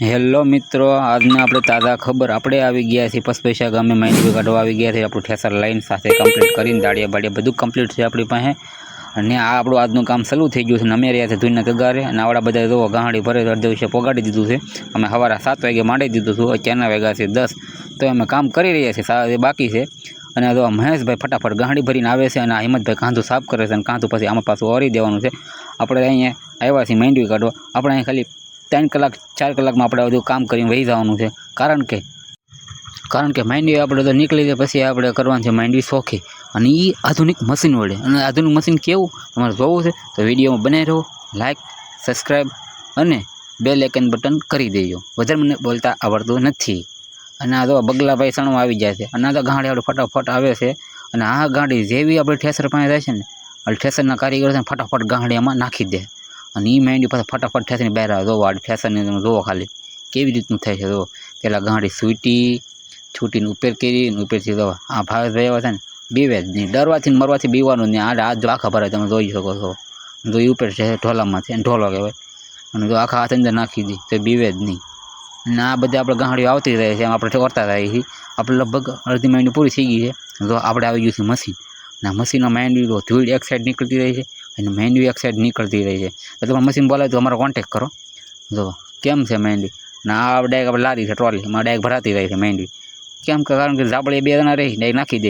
Hello મિત્રો, આજના આપણે તાજા ખબર. આપણે આવી ગયા છીએ પસપૈસા ગામે માહિતી કાઢવા આવી ગયા છે. આપણું ઠેસર લાઈન સાથે કમ્પ્લીટ કરીને દાડિયા બાડિયા બધું કમ્પ્લીટ છે આપણી પાસે. અને આ આપણું આજનું કામ ચાલુ થઈ ગયું છે. અમે રહ્યા છે ધૂળના કગારે અને આવડા બધા જો ગાંડી ભરે અડધો વિશે પોગાડી દીધું છે. અમે સવારે સાત વાગે માંડી દીધું હતું અત્યારના વાગ્યા છે દસ. તો અમે કામ કરી રહ્યા છીએ. સારા બાકી છે. અને જો મહેશભાઈ ફટાફટ ગાંડી ભરીને આવે છે. અને આ હિંમતભાઈ કાંધું સાફ કરે છે. અને કાંધું પછી આમાં પાછું ઓરી દેવાનું છે. આપણે અહીંયા આવ્યા છીએ મેંડવી કાઢવા આપણે અહીં ખાલી ત્રણ કલાક, ચાર કલાકમાં આપણે બધું કામ કરીને વહી જવાનું છે. કારણ કે કારણ કે માંડવી આપણે તો નીકળી જાય, પછી આપણે કરવાનું છે માંડવી શોખી. અને એ આધુનિક મશીન વડે. અને આધુનિક મશીન કેવું? તમારે જોવું છે, તો વિડીયોમાં બનાવી રહો લાઇક સબસ્ક્રાઈબ અને બે લેકન બટન કરી દેજો. વધારે મને બોલતા આવડતું નથી. અને આ તો બગલાભાઈ સણમાં આવી જાય છે. અને આ તો ગાંડી આપણે ફટાફટ આવે છે. અને આ ગાંડી જેવી આપણે ઠેસર પાસે જાય છે ને, એટલે ઠેસરના કારીગર છે ફટાફટ ગાંડી એમાં નાખી દે. અને એ માંડી પાછા ફટાફટ ઠેસીને બહાર આવે જોવો આ ઠેસરની તમે જોવો ખાલી. કેવી રીતનું થાય છે જોવો. પહેલાં ગાંડી સૂટી, છૂટીને ઉપર કરી ઉપેરથી જોવો. આ ભાવેશભાઈ એવા છે ને, બીવે જ નહીં. ડરવાથી મરવાથી બીવાનું નહીં. આડ આ આખા ભરાય તમે જોઈ શકો છો. જો એ ઉપર છે, ઢોલામાંથી અને ઢોલો કહેવાય. અને જો આખા હાથ અંદર નાખી દી, તો બીવે જ નહીં. અને આ બધી આપણે ગાંડીઓ આવતી રહે છે, એમ આપણે વર્તા રહીએ છીએ આપણે લગભગ અડધી માંડી પૂરી થઈ ગઈ છે. જો આપણે આવી ગયું છે મશીન. અને આ મશીનમાં માંડવી તો ધૂળ એક સાઈડ નીકળતી રહી છે. અને મહેંદી એક સાઈડ નીકળતી રહી છે એટલે તમારે મશીન બોલાવે તો અમારો કોન્ટેક કરો. જો, કેમ છે મહેંદી? ના, આ ડાયરેક્ટ લારી છે ટ્રોલી એમાં ડાયરેક્ટ ભરાતી રહી છે મહેંદી. કેમ કે કારણ કે આપણે બે જણા રહી ડાયરેક્ટ નાખી દે.